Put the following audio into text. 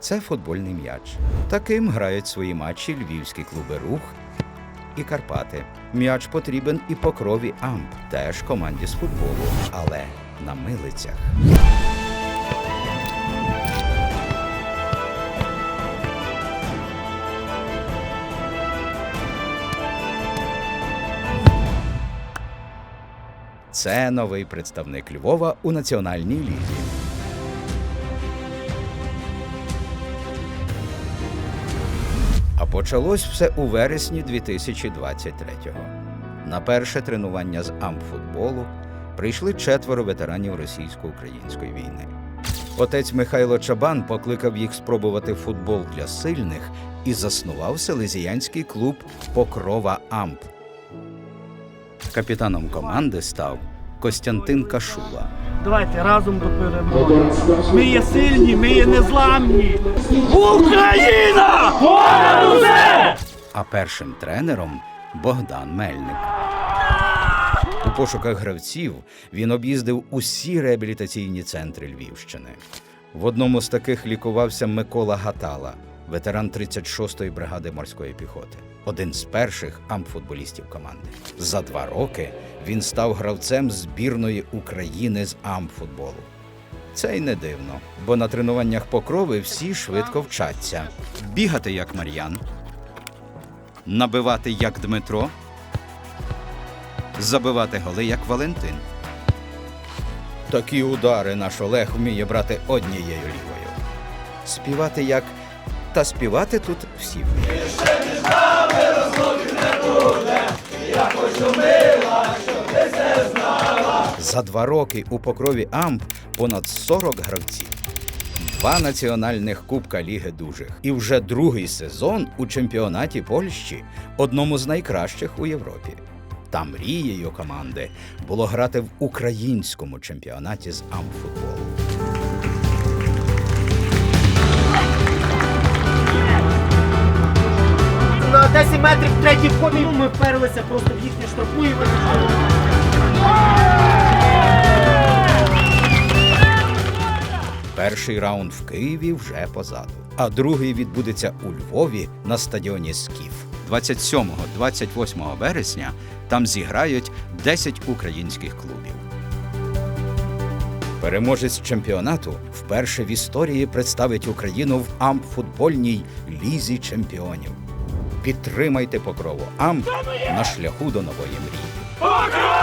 Це футбольний м'яч. Таким грають свої матчі львівські клуби Рух і Карпати. М'яч потрібен і покрові Амп, теж команді з футболу, але на милицях. Це новий представник Львова у національній лізі. Почалось все у вересні 2023-го. На перше тренування з амфутболу прийшли четверо ветеранів російсько-української війни. Отець Михайло Чабан покликав їх спробувати футбол для сильних і заснував селезіянський клуб Покрова Амп. Капітаном команди став Костянтин Кашула. Давайте разом до перемоги. Ми є сильні, ми є незламні. Україна! А першим тренером Богдан Мельник. У пошуках гравців він об'їздив усі реабілітаційні центри Львівщини. В одному з таких лікувався Микола Гатала, ветеран 36-ї бригади морської піхоти, один з перших амфутболістів команди. За два роки він став гравцем збірної України з амфутболу. Це й не дивно, бо на тренуваннях покрови всі швидко вчаться бігати як Мар'ян, набивати як Дмитро, забивати голи як Валентин. Такі удари наш Олег вміє брати однією лівою. Співати як. Та співати тут всі вміють. За два роки у покрові Амп понад 40 гравців. Два національних Кубка Ліги Дужих і вже другий сезон у чемпіонаті Польщі, одному з найкращих у Європі. Та мрією команди було грати в українському чемпіонаті з амфутболу. На 10 метрів третій вході ми вперлися просто в їхню штрафу і вийшли. Перший раунд в Києві вже позаду, а другий відбудеться у Львові на стадіоні Скіф. 27-28 вересня там зіграють 10 українських клубів. Переможець чемпіонату вперше в історії представить Україну в амфутбольній лізі чемпіонів. Підтримайте покрову Амп на шляху до нової мрії.